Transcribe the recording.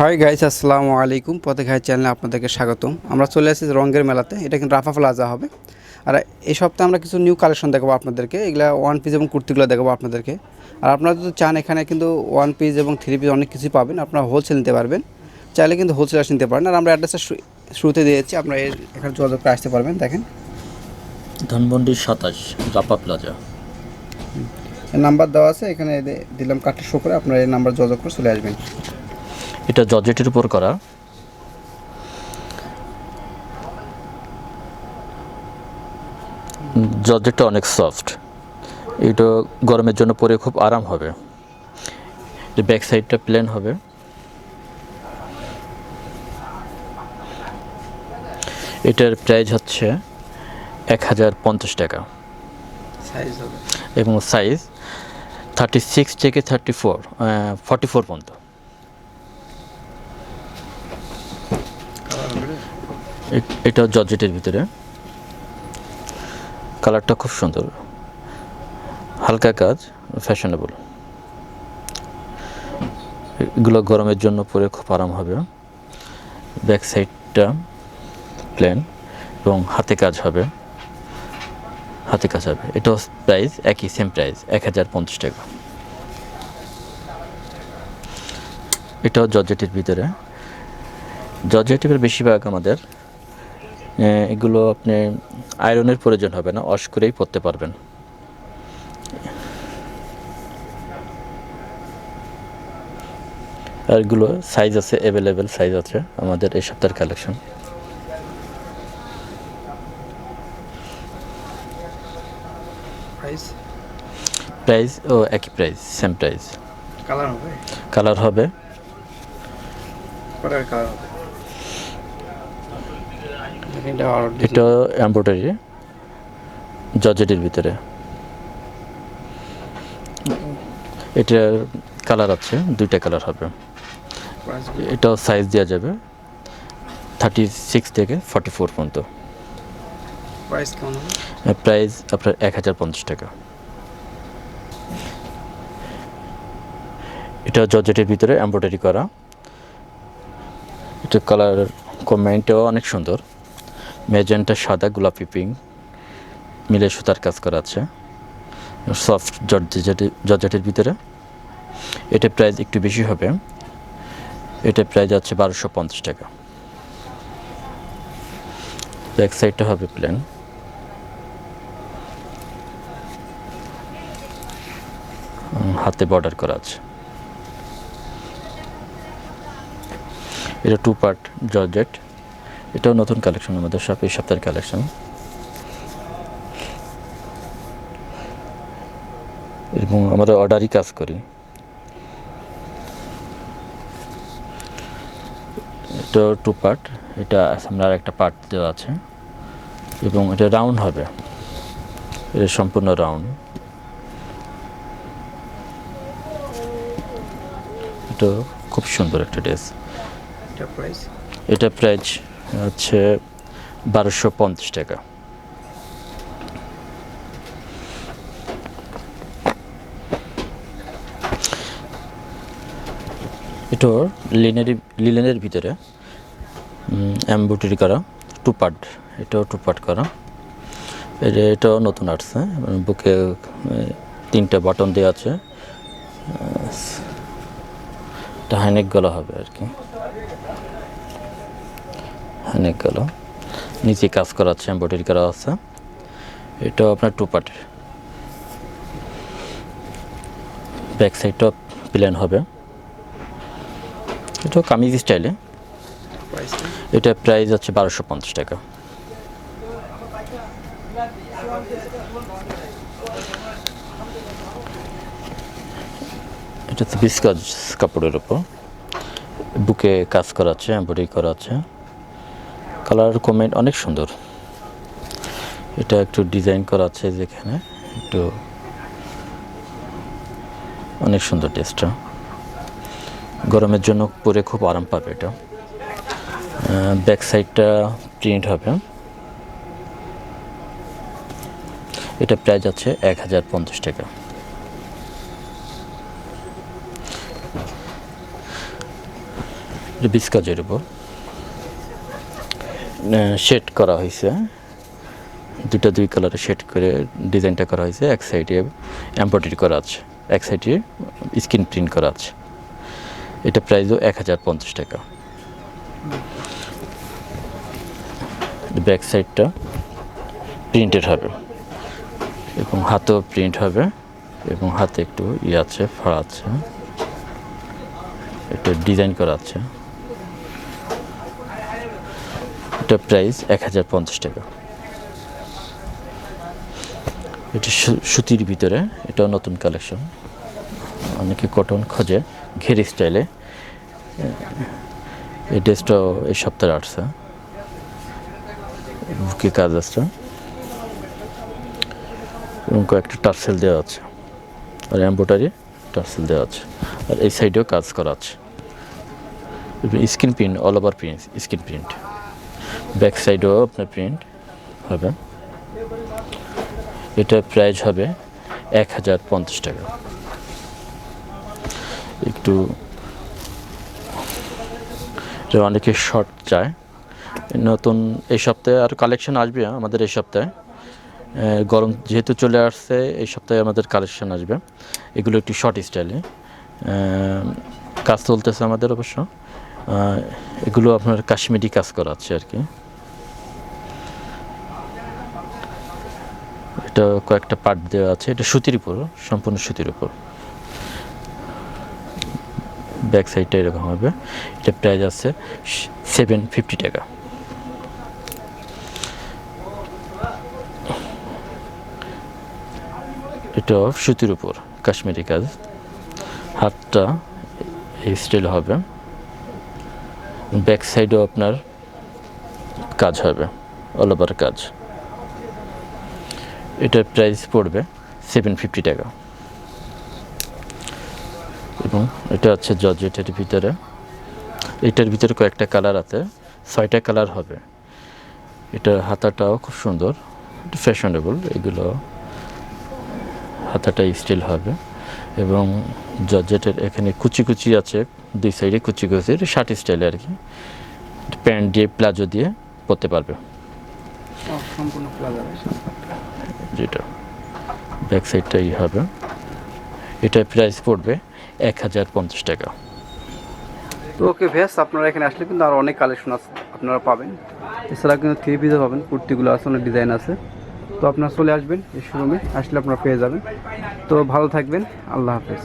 Hi guys আসসালামু আলাইকুম পথে খাই চ্যানেলে আপনাদেরকে স্বাগতম। আমরা চলে আসি রঙের মেলাতে। এটা কিন্তু রাফা প্লাজা হবে। আর এই সপ্তাহে আমরা কিছু নিউ কালেকশন দেখাবো আপনাদেরকে। এগুলা ওয়ান পিস এবং কুর্তিগুলো দেখাবো আপনাদেরকে। আর আপনারা যদি চান এখানে কিন্তু ওয়ান পিস এবং থ্রি পিস অনেক কিছুই পাবেন। আপনারা হোলসেল নিতে পারবেন। চাইলে কিন্তু হোলসেল নিতে পারেন। আর আমরা অ্যাড্রেসটা শুরুতে দিয়েছি আপনারা এখানে যোগাযোগ করে আসতে পারবেন। দেখেন। ধানমন্ডি সাতাশ রাফা প্লাজা নাম্বার দেওয়া আছে। এখানে দিলাম কার্ডটা শো করে। আপনারা এই নাম্বার যোগাযোগ করে চলে আসবেন। এটা জর্জেটের উপর করা। জর্জেটটা অনেক সফট। এটা গরমের জন্য পরে খুব আরাম হবে। ব্যাক সাইডটা প্লেন হবে। এটার প্রাইস হচ্ছে এক হাজার পঞ্চাশ টাকা। সাইজ এবং সাইজ থার্টি সিক্স থেকে থার্টি ফোর ফর্টি ফোর পর্যন্ত। এটা জর্জেটের ভিতরে। কালারটা খুব সুন্দর। হালকা কাজ ফ্যাশনেবল এগুলো গরমের জন্য পরে খুব আরাম হবে। ব্যাক সাইডটা প্লেন এবং হাতে কাজ হবে। হাতে কাজ হবে। এটাও প্রাইস একই সেম প্রাইস এক হাজার পঞ্চাশ টাকা। এটাও জর্জেটের ভিতরে। জর্জেটের বেশিরভাগ আমাদের এগুলো আপনি আয়রনের প্রয়োজন হবে না ওয়াশ করেই পরতে পারবেন। আর এগুলো সাইজ আছে অ্যাভেলেবেল সাইজ আছে আমাদের এই সপ্তাহের কালেকশন প্রাইস ও একই প্রাইস সেম প্রাইস কালার হবে? কালার হবে। কালার হবে। এটা এটা এমব্রয়ডারি জর্জেটের ভিতরে। এটার কালার আছে দুইটা কালার হবে। এটাও সাইজ দেওয়া যাবে থার্টি সিক্স থেকে ফর্টি ফোর পর্যন্ত। প্রাইস কেমন প্রাইস আপনার এক হাজার পঞ্চাশ টাকা। এটা জর্জেটের ভিতরে এমব্রয়ডারি করা। এটা কালার কমেন্টও অনেক সুন্দর। মেজেন্টা সাদা গোলাপি পিঙ্ক মিলে সুতার কাজ করা আছে সফট জর্জেট জর্জেটের ভিতরে। এটা প্রাইস একটু বেশি হবে। এটা প্রাইস আছে বারোশো পঞ্চাশ টাকা। ব্যাক সাইডটা হবে প্লেন হাতে বর্ডার করা আছে। এটা টু পার্ট জর্জেট। এটাও নতুন কালেকশন আমাদের সব এই সপ্তাহের কালেকশন এবং আমরা অর্ডারই কাজ করি। এটা টু পার্ট এটা আর একটা পার্ট দেওয়া আছে। এবং এটা রাউন্ড হবে। এটা সম্পূর্ণ রাউন্ড এটা খুব সুন্দর একটা ড্রেস এটা এটা প্রাইস হচ্ছে বারোশো পঞ্চাশ টাকা। এটা লিনের লিলেনের ভিতরে এমব্রয়ডারি করা টু পার্ট এটাও টু পার্ট করা এটা এটাও নতুন আসছে বুকে তিনটা বাটন দেওয়া আছে। এটা হাইনেক গলা হবে আর কি। হাইনেক গলা নিচে কাজ করা আছে এমব্রয়ডারি করা আছে। এটাও আপনার টু পার্টের ব্যাক সাইডটা প্লেন হবে। এটাও কামিজ স্টাইলে এটা প্রাইস হচ্ছে বারোশো পঞ্চাশ টাকা। এটা হচ্ছে বিস্কাজ কাপড়ের উপর। বুকে কাজ করা আছে এমব্রয়ডারি করা আছে। কালার কমেন্ট অনেক সুন্দর। এটা একটু ডিজাইন করা আছে যেখানে, একটু অনেক সুন্দর টেস্টটা। গরমের জন্য পরে খুব আরাম পাবে এটা। ব্যাক সাইডটা প্রিন্ট হবে। এটা প্রাইস আছে এক হাজার পঞ্চাশ টাকা। বিস্কাজের উপর। শেড করা হয়েছে। দুটা দুই কালারে শেড করে ডিজাইনটা করা হয়েছে। এক সাইডে এম্ব্রয়ডারি করা আছে, এক সাইডে স্ক্রিন প্রিন্ট করা আছে। এটা প্রাইসও এক হাজার পঞ্চাশ টাকা। ব্যাক সাইডটা প্রিন্টেড হবে। এবং হাতেও প্রিন্ট হবে এবং হাতে একটু ইয়ে আছে, ফাড়া আছে। এটা ডিজাইন করা আছে। এটা প্রাইস এক হাজার পঞ্চাশ টাকা। এটা সুতির ভিতরে, এটাও নতুন কালেকশন অনেকে কটন খোঁজে, ঘেরি স্টাইলে এই ড্রেসটাও এই সপ্তাহে আসছে। বুকে কাজ আছে। এবং কয়েকটা টার্সেল দেওয়া আছে। আর এম্ব্রয়ডারি টার্সেল দেওয়া আছে। আর এই সাইডেও কাজ করা আছে। Screen print all over print screen print. Back সাইডেও আপনার প্রিন্ট হবে। এটার প্রাইস হবে এক হাজার পঞ্চাশ টাকা। একটু অনেকে শর্ট চায়। নতুন এই সপ্তাহে আর কালেকশন আসবে আমাদের এই সপ্তাহে। গরম যেহেতু চলে আসছে, এই সপ্তাহে আমাদের কালেকশন আসবে। এগুলো একটু শর্ট স্টাইলে কাজ চলতেছে আমাদের অবশ্য। এগুলো আপনার কাশ্মীরি কাজ করা আছে আর কি। এটা কয়েকটা পার্ট দেওয়া আছে। এটা সুতির উপর, সম্পূর্ণ সুতির উপর। ব্যাক সাইডটা এরকম হবে। এটা প্রাইস আছে সেভেন ফিফটি টাকা। এটা সুতির উপর, কাশ্মীরি কাজ। হাতটা এই স্টাইল হবে। ব্যাক সাইডেও আপনার কাজ হবে অল ওভার কাজ। এটার প্রাইস পড়বে সেভেন ফিফটি টাকা। এবং এটা হচ্ছে জর্জেটের ভিতরে। এটার ভিতরে কয়েকটা কালার আছে, ছয়টা কালার হবে। এটার হাতাটাও খুব সুন্দর ফ্যাশনেবল এগুলো হাতাটা স্টিল হবে। এবং জর্জেটের এখানে কুচি কুচি আছে, দুই সাইডে কুচি কুচি শার্ট স্টাইলে আর কি। প্যান্ট দিয়ে প্লাজো দিয়ে পরতে পারবে। সম্পূর্ণ খোলা যাবে যেটা ব্যাক সাইডটাই হবে। এটার প্রাইস পড়বে এক হাজার পঞ্চাশ টাকা। তো ওকে ভেস আপনারা এখানে আসলে কিন্তু আরও অনেক কালেকশন আছে আপনারা পাবেন। এছাড়া কিন্তু থ্রি পিসও পাবেন কুর্তিগুলো আছে অনেক ডিজাইন আছে। তো আপনারা চলে আসবেন এই শোরুমে আসলে আপনারা পেয়ে যাবেন। তো ভালো থাকবেন আল্লাহ হাফেজ।